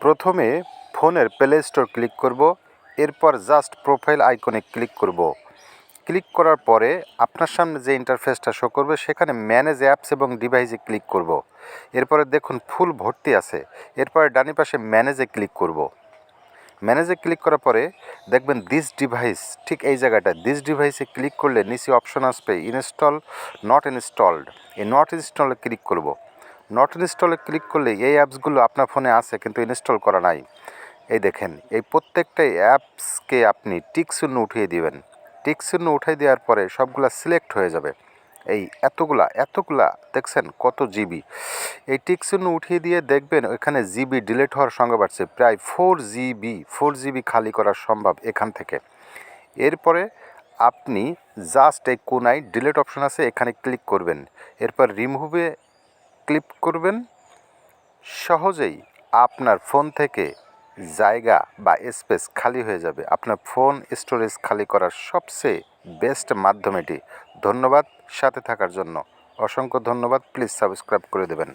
প্রথমে ফোনের play store click করব, এরপর জাস্ট প্রোফাইল আইকনে ক্লিক করব। ক্লিক করার পরে আপনার সামনে যে ইন্টারফেসটা শো করবে, সেখানে ম্যানেজ অ্যাপস এবং ডিভাইসে ক্লিক করব। এরপরে দেখুন ফুল ভর্তি আছে, এরপরে ডানি পাশে ম্যানেজে ক্লিক করব। ম্যানেজে ক্লিক করার পরে দেখবেন দিস ডিভাইস ঠিক এই জায়গাটা দিস ডিভাইসে ক্লিক করলে নিচে অপশন আসবে ইনস্টল নট ইনস্টলড এই নট ইনস্টলে ক্লিক করব। নট ইনস্টলে ক্লিক করলে এই অ্যাপসগুলো আপনার ফোনে আছে, কিন্তু ইনস্টল করা নাই। এই দেখেন, এই প্রত্যেকটাই অ্যাপসকে আপনি টিক শূন্য উঠিয়ে দিবেন। টিক শূন্য উঠিয়ে দেওয়ার পরে সবগুলা সিলেক্ট হয়ে যাবে। এই এতগুলা এতগুলা, দেখছেন কত জিবি এই টিক শূন্য উঠিয়ে দিয়ে দেখবেন এখানে জিবি ডিলেট হওয়ার সঙ্গে বাড়ছে। প্রায় ফোর জিবি ফোর জিবি খালি করা সম্ভব এখান থেকে। এরপরে আপনি জাস্ট এই কোনায় ডিলেট অপশন আছে, এখানে ক্লিক করবেন। এরপর রিমুভে ক্লিক করবেন। সহজেই আপনার ফোন থেকে জায়গা বা স্পেস খালি হয়ে যাবে। আপনার ফোন স্টোরেজ খালি করার সবচেয়ে বেস্ট মাধ্যম এটি। ধন্যবাদ, সাথে থাকার জন্য। অসংখ্য ধন্যবাদ, প্লিজ সাবস্ক্রাইব করে দেবেন।